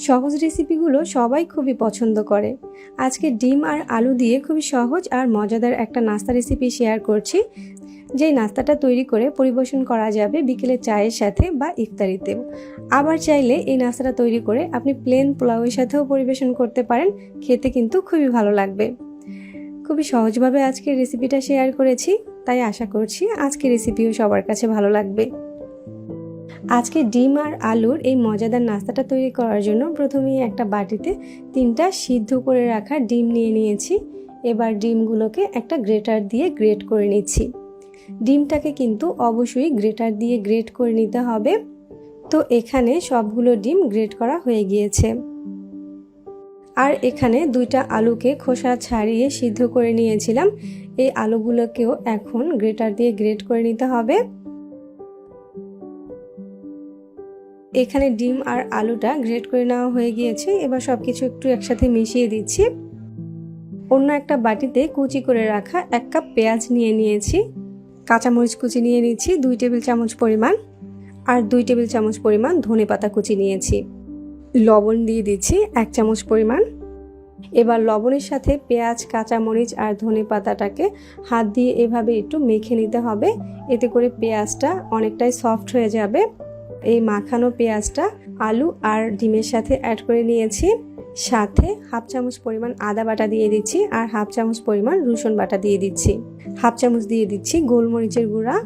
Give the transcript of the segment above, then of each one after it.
সহজ রেসিপিগুলো সবাই খুবই পছন্দ করে। আজকে ডিম আর আলু দিয়ে খুবই সহজ আর মজাদার একটা নাস্তা রেসিপি শেয়ার করছি। যেই নাস্তাটা তৈরি করে পরিবেশন করা যাবে বিকেলে চায়ের সাথে বা ইফতারিতেও আবার চাইলে এই নাস্তাটা তৈরি করে আপনি প্লেন পোলাওয়ের সাথেও পরিবেশন করতে পারেন, খেতে কিন্তু খুবই ভালো লাগবে। খুবই সহজভাবে আজকের রেসিপিটা শেয়ার করেছি, তাই আশা করছি আজকের রেসিপিও সবার কাছে ভালো লাগবে। আজকে ডিম আর আলুর এই মজাদার নাস্তাটা তৈরি করার জন্য প্রথমেই একটা বাটিতে তিনটা সিদ্ধ করে রাখা ডিম নিয়ে নিয়েছি। এবার ডিমগুলোকে একটা গ্রেটার দিয়ে গ্রেট করে নিচ্ছি। ডিমটাকে কিন্তু অবশ্যই গ্রেটার দিয়ে গ্রেট করে নিতে হবে। তো এখানে সবগুলো ডিম গ্রেট করা হয়ে গিয়েছে। আর এখানে দুইটা আলুকে খোসা ছাড়িয়ে সিদ্ধ করে নিয়েছিলাম। এই আলুগুলোকেও এখন গ্রেটার দিয়ে গ্রেট করে নিতে হবে। এখানে ডিম আর আলুটা গ্রেট করে নেওয়া হয়ে গিয়েছে। এবার সব কিছু একটু একসাথে মিশিয়ে দিচ্ছি। অন্য একটা বাটিতে কুচি করে রাখা এক কাপ পেঁয়াজ নিয়ে নিয়েছি। কাঁচামরিচ কুচি নিয়ে নিচ্ছি দুই টেবিল চামচ পরিমাণ। আর দুই টেবিল চামচ পরিমাণ ধনে পাতা কুচি নিয়েছি। লবণ দিয়ে দিচ্ছি এক চামচ পরিমাণ। এবার লবণের সাথে পেঁয়াজ, কাঁচামরিচ আর ধনে পাতাটাকে হাত দিয়ে এভাবে একটু মেখে নিতে হবে। এতে করে পেঁয়াজটা অনেকটাই সফট হয়ে যাবে। এই মাখানো পেঁয়াজটা, আলু আর ডিমের সাথে অ্যাড করে নিয়েছি। সাথে হাফ চামচ পরিমাণ আদা বাটা দিয়ে দিচ্ছি আর হাফ চামচ পরিমাণ রসুন বাটা দিয়ে দিচ্ছি। হাফ চামচ দিয়ে দিচ্ছি গোলমরিচের গুঁড়া।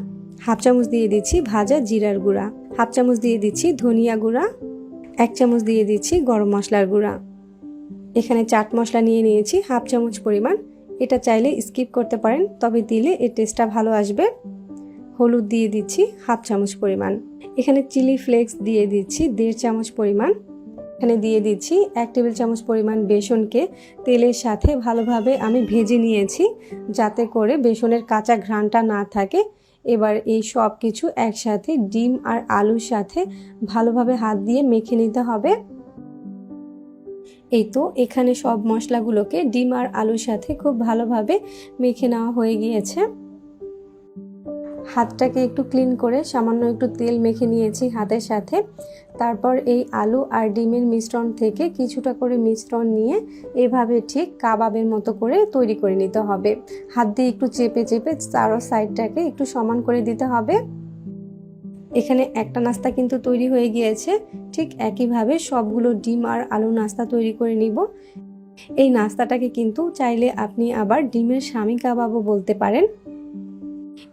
হাফ চামচ দিয়ে দিচ্ছি ভাজা জিরার গুঁড়া। হাফ চামচ দিয়ে দিচ্ছি ধনিয়া গুঁড়া। এক চামচ দিয়ে দিচ্ছি গরম মশলার গুঁড়া। এখানে চাট মশলা নিয়ে নিয়েছি হাফ চামচ পরিমাণ। এটা চাইলে স্কিপ করতে পারেন, তবে দিলে এর টেস্টটা ভালো আসবে। হলুদ দিয়ে দিচ্ছি হাফ চামচ পরিমাণ। এখানে চিলি ফ্লেক্স দিয়ে দিচ্ছি দেড় চামচ পরিমাণ। এখানে দিয়ে দিচ্ছি এক টেবিল চামচ পরিমাণ বেসনকে তেলের সাথে ভালোভাবে আমি ভেজে নিয়েছি যাতে করে বেসনের কাঁচা ঘ্রাণটা না থাকে। এবার এই সব কিছু একসাথে ডিম আর আলুর সাথে ভালোভাবে হাত দিয়ে মেখে নিতে হবে। এই তো এখানে সব মশলাগুলোকে ডিম আর আলুর সাথে খুব ভালোভাবে মেখে নেওয়া হয়ে গিয়েছে। হাতটাকে একটু ক্লিন করে সামান্য একটু তেল মেখে নিয়েছি হাতের সাথে। তারপর এই আলু আর ডিমের মিশ্রণ থেকে কিছুটা করে মিশ্রণ নিয়ে এভাবে ঠিক কাবাবের মতো করে তৈরি করে নিতে হবে। হাত দিয়ে একটু চেপে চেপে চারো সাইডটাকে একটু সমান করে দিতে হবে। এখানে একটা নাস্তা কিন্তু তৈরি হয়ে গিয়েছে। ঠিক একইভাবে সবগুলো ডিম আর আলু নাস্তা তৈরি করে নিব। এই নাস্তাটাকে কিন্তু চাইলে আপনি আবার ডিমের স্বামী কাবাবও বলতে পারেন।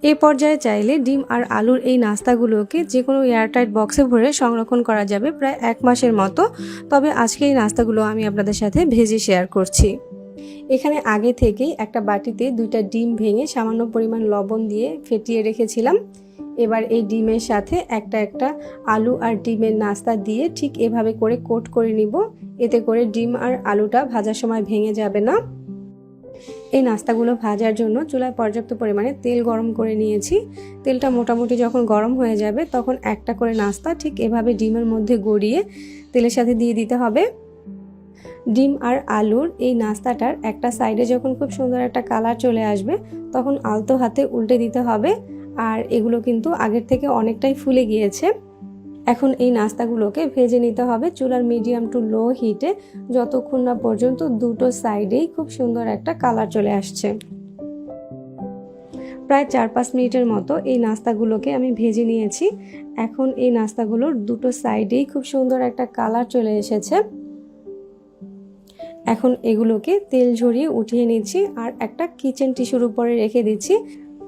এই পর্যায়ে চাইলে ডিম আর আলুর এই নাস্তাগুলোকে যে কোনো এয়ারটাইট বক্সে ভরে সংরক্ষণ করা যাবে প্রায় এক মাসের মতো। তবে আজকে এই নাস্তাগুলো আমি আপনাদের সাথে ভেজে শেয়ার করছি। এখানে আগে থেকেই একটা বাটিতে দুইটা ডিম ভেঙে সামান্য পরিমাণ লবণ দিয়ে ফেটিয়ে রেখেছিলাম। এবার এই ডিমের সাথে একটা একটা আলু আর ডিমের নাস্তা দিয়ে ঠিক এভাবে করে কোট করে নিব। এতে করে ডিম আর আলুটা ভাজার সময় ভেঙে যাবে না। এই নাস্তাগুলো ভাজার জন্য চুলায় পর্যাপ্ত পরিমাণে তেল গরম করে নিয়েছি। তেলটা মোটামুটি যখন গরম হয়ে যাবে, তখন একটা করে নাস্তা ঠিক এভাবে ডিমের মধ্যে গড়িয়ে তেলের সাথে দিয়ে দিতে হবে। ডিম আর আলুর এই নাস্তাটার একটা সাইডে যখন খুব সুন্দর একটা কালার চলে আসবে, তখন আলতো হাতে উল্টে দিতে হবে। আর এগুলো কিন্তু আগের থেকে অনেকটাই ফুলে গিয়েছে। এখন এই নাস্তাগুলোকে ভেজে নিতে হবে চুলার মিডিয়াম টু লো হিটে, যতক্ষণ না পর্যন্ত দুটো সাইডেই খুব সুন্দর একটা কালার চলে আসছে। প্রায় চার পাঁচ মিনিটের মতো এই নাস্তাগুলোকে আমি ভেজে নিয়েছি। এখন এই নাস্তাগুলোর দুটো সাইডেই খুব সুন্দর একটা কালার চলে এসেছে। এখন এগুলোকে তেল ঝরিয়ে উঠিয়ে নিচ্ছি আর একটা কিচেন টিস্যুর উপরে রেখে দিচ্ছি,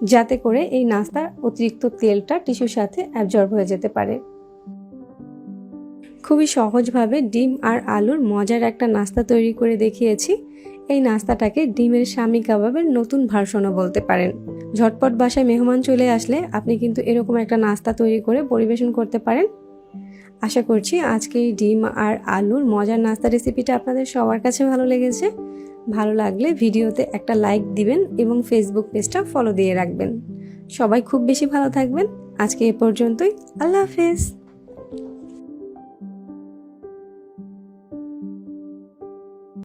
যাতে করে এই নাস্তার অতিরিক্ত তেলটা টিস্যুর সাথে অ্যাবজর্ব হয়ে যেতে পারে। খুবই সহজভাবে ডিম আর আলুর মজার একটা নাস্তা তৈরি করে দেখিয়েছি। এই নাস্তাটাকে ডিমের স্বামী কাবাবের নতুন ভার্সনও বলতে পারেন। ঝটপট বাসায় মেহমান চলে আসলে আপনি কিন্তু এরকম একটা নাস্তা তৈরি করে পরিবেশন করতে পারেন। আশা করছি আজকে এই ডিম আর আলুর মজার নাস্তা রেসিপিটা আপনাদের সবার কাছে ভালো লেগেছে। ভালো লাগলে ভিডিওতে একটা লাইক দিবেন এবং ফেসবুক পেজটা ফলো দিয়ে রাখবেন। সবাই খুব বেশি ভালো থাকবেন। আজকে এ পর্যন্তই। আল্লাহ হাফেজ।